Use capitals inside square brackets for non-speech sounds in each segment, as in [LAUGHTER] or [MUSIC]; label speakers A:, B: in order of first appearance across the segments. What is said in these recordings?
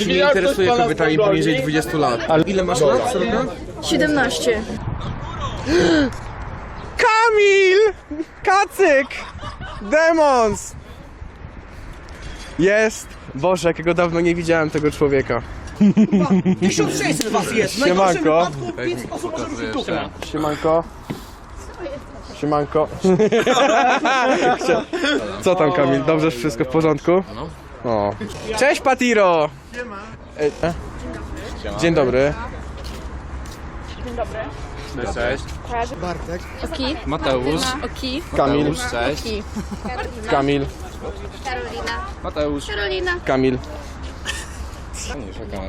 A: Nie interesuje kobietami poniżej 20 lat. Ile masz lat, Soroka?
B: 17. [GASPS]
A: Kamil! Kacyk! Demons! Jest! Boże, jakiego dawno nie widziałem tego człowieka. [LAUGHS]
C: 1600 was jest. W
A: Siemanko.
C: najgorszym wypadku 5 osób może być duchem.
A: Siemanko. [LAUGHS] Siemanko. [LAUGHS] Co tam Kamil? Dobrze, wszystko w porządku? O. Cześć Patiro! E, Dzień dobry.
D: Cześć.
B: Oki.
D: Mateusz.
B: Oki.
A: Kamil.
D: Cześć.
B: Oki.
A: Kamil.
B: Karolina.
D: Mateusz.
B: Karolina.
A: Kamil.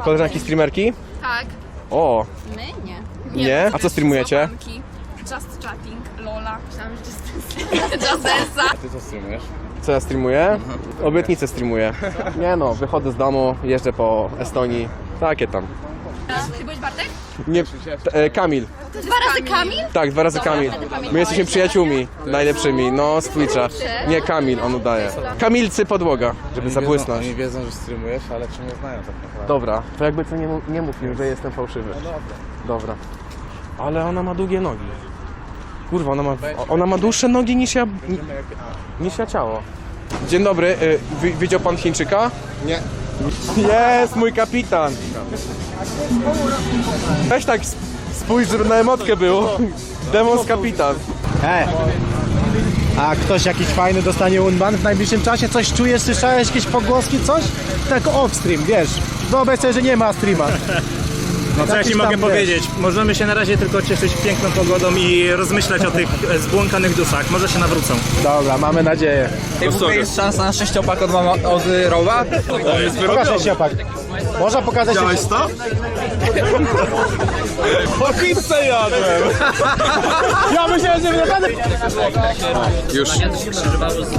A: Koleżanki streamerki?
B: Tak.
A: O,
B: My? Nie.
A: nie? A co streamujecie?
B: Just chatting, Lola. Myślałam, że [LAUGHS] just Just Dance'a.
D: Ty co streamujesz?
A: Co ja streamuję? Obietnicę streamuję. Nie no, wychodzę z domu, jeżdżę po Estonii. Takie tam.
B: Ty byłeś Bartek?
A: Nie, t- e, Kamil.
B: Dwa razy Kamil?
A: Tak, dwa razy Kamil. My jesteśmy przyjaciółmi najlepszymi, no z Twitcha. Nie, Kamil, on udaje. Kamilcy podłoga, żeby zabłysnąć.
D: Oni wiedzą, że streamujesz, ale czy nie znają tak naprawdę.
A: Dobra, to jakby co nie, mu- nie mów mi, że jestem fałszywy. Dobra. Ale ona ma długie nogi. Kurwa, ona ma, ona ma dłuższe nogi niż ja, niż ja ciało. Dzień dobry, y, wi- widział pan Chińczyka?
D: Nie.
A: Jest mój kapitan. Weź tak sp- spójrz, żeby na emotkę było. Demons kapitan.
E: E, a ktoś jakiś fajny dostanie unban w najbliższym czasie? Coś czujesz, słyszałeś jakieś pogłoski, coś? Tak off-stream, wiesz. Wyobraź sobie, że nie ma streama.
F: No co ja ci mogę
E: tam,
F: powiedzieć? Możemy się na razie tylko cieszyć piękną pogodą i rozmyślać o tych e, zbłąkanych duszach. Może się nawrócą.
E: Dobra, mamy nadzieję.
C: jest szansa na sześciopak od, mama, od Rowa?
E: Pokażę się opak. Można pokazać Widziałeś to?
A: Po pizzę jadłem.
E: Ja myślałem, że naprawdę...
A: Już.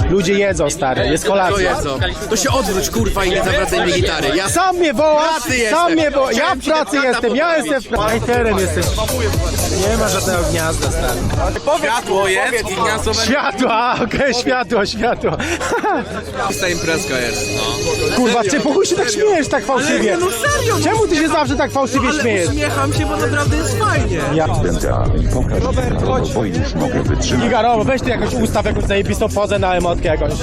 E: Ludzie jedzą, stary, jest
A: To
E: kolacja.
A: jedzą. To się odwróć kurwa i nie zawracaj mi gitary. Ja
E: Sam mnie wołasz,
A: pracy jestem.
E: sam mnie wołasz. Ja w pracy jestem, ja jestem w pracy. Majterem jesteś. Nie ma żadnego gniazda, stary.
A: Światło jest i gniazdo
E: Światło, a, okej, światło, światło.
A: Ta imprezka jest.
E: Kurwa, czy po chuj się tak śmiejesz tak fałszywie? no serio! Czemu ty się zawsze tak fałszywie śmiejesz?
A: Uśmiecham się, bo naprawdę jest fajnie.
E: Ja...
G: Robert, chodź. Bo już mogę wytrzymać.
E: Giga, Robo, weź tu jakoś ustaw jakąś zajebistą pozę na emotkę jakąś.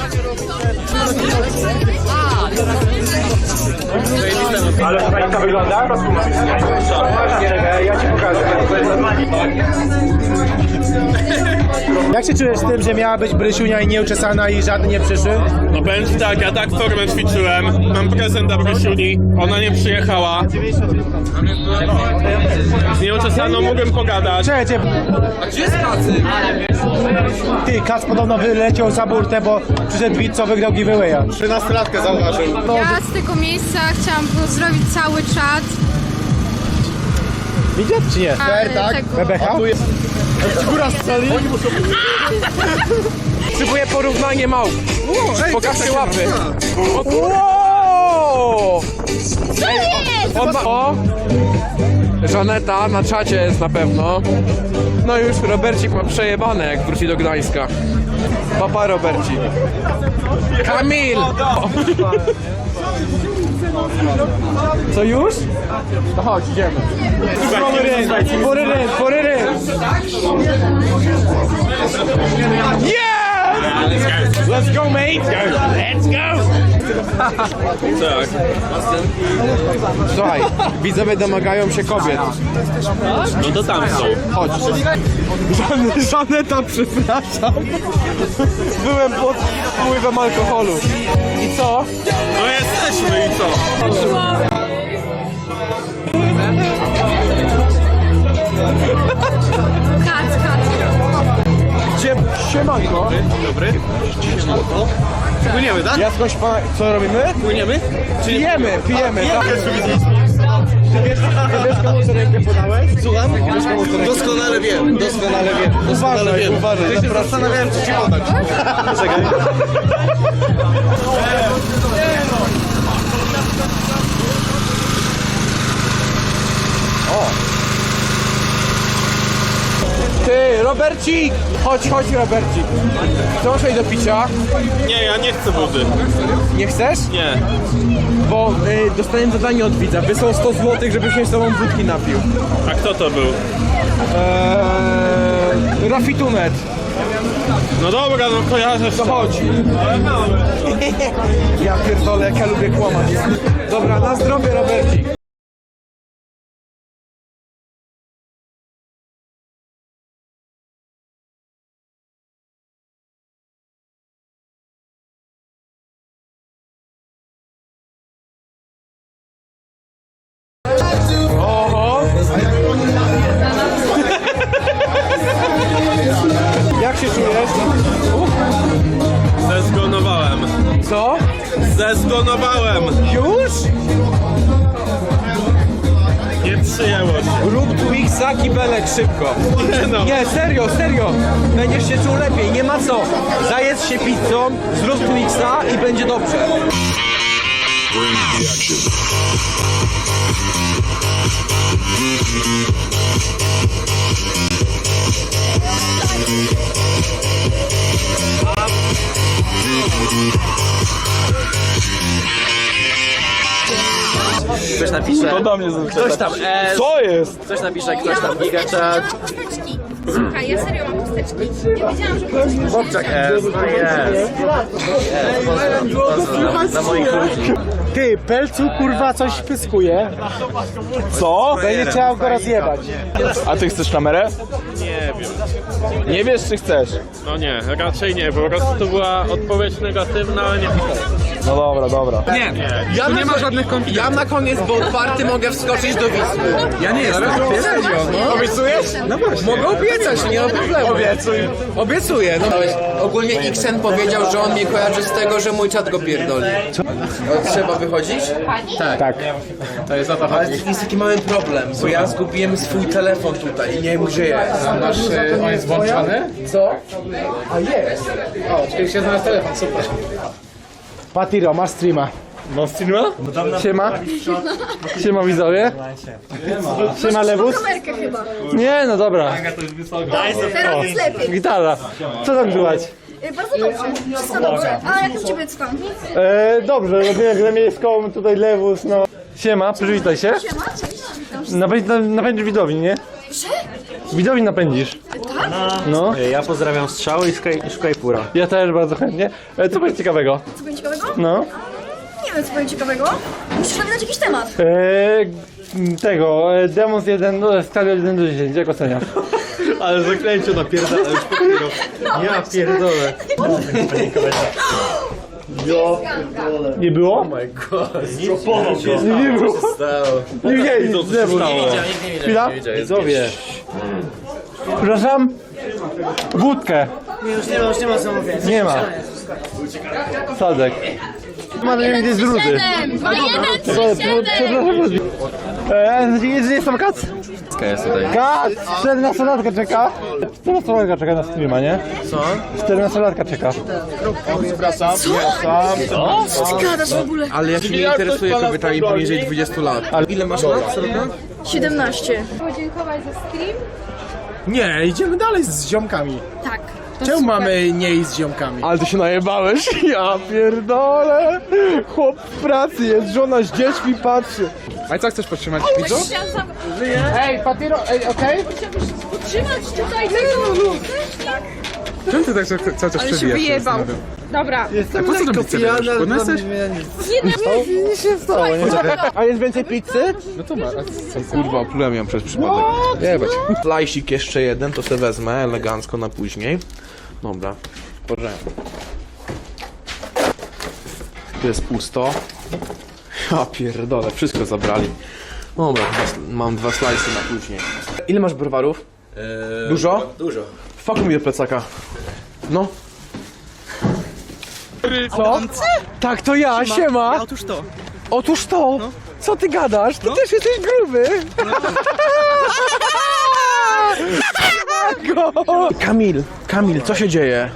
E: Ale to wygląda? Ja ci pokażę. Jak się czujesz z tym, że miała być Brysiunia i nieuczesana i żadne nie przyszły?
H: No powiem ci tak, ja tak formę ćwiczyłem, mam prezent dla Brysiuni, ona nie przyjechała. Z nieuczesaną mogłem pogadać.
E: Czekajcie. A gdzie jest Kacy? Ty, Kac podobno wyleciał za burtę, bo przyszedł widz, co wygrał giveawaya.
D: 13-latkę zauważył.
B: Ja z tego miejsca chciałam pozdrowić cały czat.
E: Widzisz czy nie?
B: Ale
E: tak? BBH? Góra strzeli?
A: Potrzebuję porównanie małp. Pokażcie łapy. Wow!
B: jest?
A: On ma... O! Żaneta na czacie jest na pewno. No już Robercik ma przejebane jak wróci do Gdańska. Papa Robercik. Kamil! Co już? No chodź, idziemy.
E: Put it in, put it in, put it in.
A: Yeah! Let's go, mate! Let's go!
H: Tak.
A: Słuchaj, widzowie domagają się kobiet.
H: No to tam są.
A: Chodź. Żane, Żaneta, przepraszam. Byłem pod wpływem alkoholu. I co?
H: No jesteśmy co?
B: Kac, kac.
A: Gdzie? Siemanko.
H: Dobry. Płyniemy, tak?
A: Ja skądś pana... Co robimy?
H: Płyniemy?
A: Pijemy, pijemy. tak. Ty wiesz, komu co rękę podałeś?
D: Słucham? Doskonale wiem, doskonale wiem, doskonale
A: Uważaj,
D: wiem.
A: uważaj.
D: Ja się zastanawiałem, czy ci oddać. Czekaj.
A: Ty, Robert! Robercik! Chodź, chodź, Robercik. Co masz do picia?
H: Nie, ja nie chcę wody.
A: Nie chcesz?
H: Nie.
A: Bo y, dostałem zadanie od widza. Wysłał 100 zł, żebyś mi z tobą wódki napił.
H: A kto to był?
A: Eee, Rafitunet.
H: No dobra, no kojarzę
A: To chodź. [LAUGHS] Ja pierdolę, jak ja lubię kłamać. Dobra, na zdrowie, Robercik.
H: Przyjęło się.
A: Rób Twixa, kibelek szybko.
H: Nie no.
A: Nie, serio, serio. Będziesz się czuł lepiej, nie ma co. Zajedz się pizzą, zrób Twixa i będzie dobrze.
C: Ktoś napisze.
H: To do mnie
C: Ktoś tam S.
H: Co jest?
C: Ktoś napisze, ktoś tam gigachat.
B: Chusteczki. Słuchaj, ja serio mam chusteczki. Ja wiedziałam, że mieć
C: Chłopczak S. No jest. Jest, pozdro, pozdro na, na moich ludzi.
I: Ty, Pelcu kurwa coś pyskuje.
H: Co?
I: Będzie trzeba go rozjebać.
H: A ty chcesz kamerę? Nie wiem. Nie wiesz, czy chcesz? No nie, raczej nie, po prostu to była odpowiedź negatywna, ale nie
I: No dobra, dobra.
A: Nie, ja nie ma żadnych konfliktów. Ja na koniec, bo otwarty mogę wskoczyć do Wisły. Ja nie jestem. Serio, no. Obiecujesz? No właśnie. Mogę obiecać, nie ma problemu. Obiecuj. Obiecuję. No. Ogólnie Xen powiedział, że on mnie kojarzy z tego, że mój czat go pierdoli. O, Trzeba wychodzić?
I: Tak.
A: To jest o to chodzi. Jest taki mały problem, bo ja zgubiłem swój telefon tutaj i nie wiem gdzie jest.
E: Nasz, e, on jest włączony?
A: Co? A jest.
E: O, czyli się znalazł telefon, super.
I: Patiro, masz streama.
H: No streama?
I: Siema. Siema widzowie. Siema Lewus.
B: kamerkę chyba.
I: Nie, no dobra.
B: Teraz jest lepiej.
I: Gitara. Co tam słychać?
B: Y, Bardzo dobrze. Wszystko dobrze. A jak u ciebie stan?
I: E, dobrze, robimy grę miejską, tutaj Lewus, no. Siema, przywitaj się.
B: Siema, cześć. Witam wszystkich.
I: Napędź, widowni, nie? Widowni napędzisz. No,
C: Ja pozdrawiam strzały i Skypura.
I: ja też bardzo chętnie. E, co będzie ciekawego?
B: Co będzie ciekawego?
I: No.
B: Nie wiem, co będzie ciekawego. Musisz nam dać jakiś temat.
I: E, tego, e, Demons 1, no, skali od 1 do 10, jak oceniasz? [LAUGHS]
C: Ale zaklęciu napierdala [LAUGHS] już papierów. Ja pierdolę. [LAUGHS]
I: Nie było? Oh my god. Nie, nie było. Nie widzieli, nic nie było. Chwila.
C: Widzowie.
I: Przepraszam? Wódkę.
C: Nie, już nie ma, już nie ma zamówienia.
I: Nie ma. Sadek. Ma nie wiem gdzie jest
B: jeden, trzy,
I: Przepraszam, e, jest, jest tam kac?
C: Jest tutaj.
I: Kac! 14-latka czeka. 14-latka czeka na streama, nie? Co? 14-latka czeka.
B: Co ty gadasz w ogóle?
A: Ale ja się nie interesuję kobietami poniżej 20 lat. Ale ile masz lat? Soroka?
B: 17.
J: Podziękować za stream.
I: Nie, idziemy dalej z ziomkami.
J: Tak. To
I: Czemu
J: super.
I: mamy nie iść z ziomkami?
A: Ale ty się najebałeś? Ja pierdolę! Chłop w pracy jest, żona z dziećmi patrzy. A co chcesz podtrzymać widzą?
E: Ej, Patiro, ej, okej?
B: Trzymać tutaj
A: Czemu ty tak cały cały czas
J: Ale się wyjebał. Dobra.
I: Jestem
A: po co
I: pijany,
A: już?
I: ale
A: Bo jesteś-
I: nic się stało, nie?
A: A jest więcej pizzy? No to ma. Kurwa, oplułem ją przez przypadek. Jebać. Flajsik jeszcze jeden, to sobie wezmę elegancko na później. Dobra, porządku. Tu jest pusto. Ja pierdolę, wszystko zabrali. Dobra, dwa- mam dwa slajsy na później. Ile masz browarów? Dużo?
C: Dużo.
A: Fuck mi do plecaka. No. Co? Tak, to ja, siema.
C: Otóż to.
A: Otóż to! Co ty gadasz? Ty też jesteś gruby! [LAUGHS] Go. Kamil, Kamil, co się dzieje?